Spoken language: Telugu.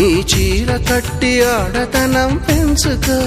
ఈ చీర కట్టి ఆడతనం పెంచుకో.